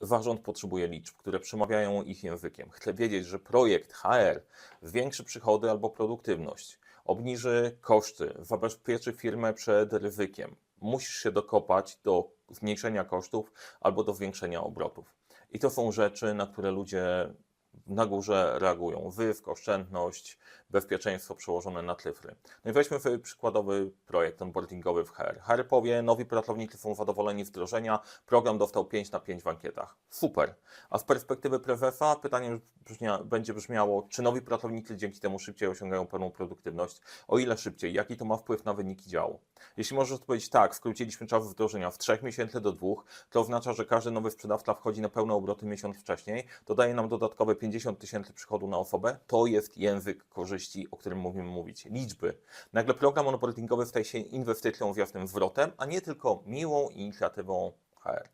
Zarząd potrzebuje liczb, które przemawiają ich językiem. Chce wiedzieć, że projekt HR zwiększy przychody albo produktywność, obniży koszty, zabezpieczy firmę przed ryzykiem. Musisz się dokopać do zmniejszenia kosztów albo do zwiększenia obrotów. I to są rzeczy, na które ludzie na górze reagują. Zysk, oszczędność, bezpieczeństwo przełożone na cyfry. No i weźmy sobie przykładowy projekt onboardingowy w HR. HR powie, nowi pracownicy są zadowoleni z wdrożenia, program dostał 5 na 5 w ankietach. Super. A z perspektywy prezesa pytanie brzmia, będzie brzmiało, czy nowi pracownicy dzięki temu szybciej osiągają pełną produktywność? O ile szybciej? Jaki to ma wpływ na wyniki działu? Jeśli możesz odpowiedzieć tak, skróciliśmy czas wdrożenia w 3 miesięcy do 2, to oznacza, że każdy nowy sprzedawca wchodzi na pełne obroty miesiąc wcześniej, to daje nam dodatkowe 50 tysięcy przychodu na osobę. To jest język korzyści, o którym mówimy mówić. Liczby. Nagle program onboardingowy staje się inwestycją z jasnym zwrotem, a nie tylko miłą inicjatywą HR.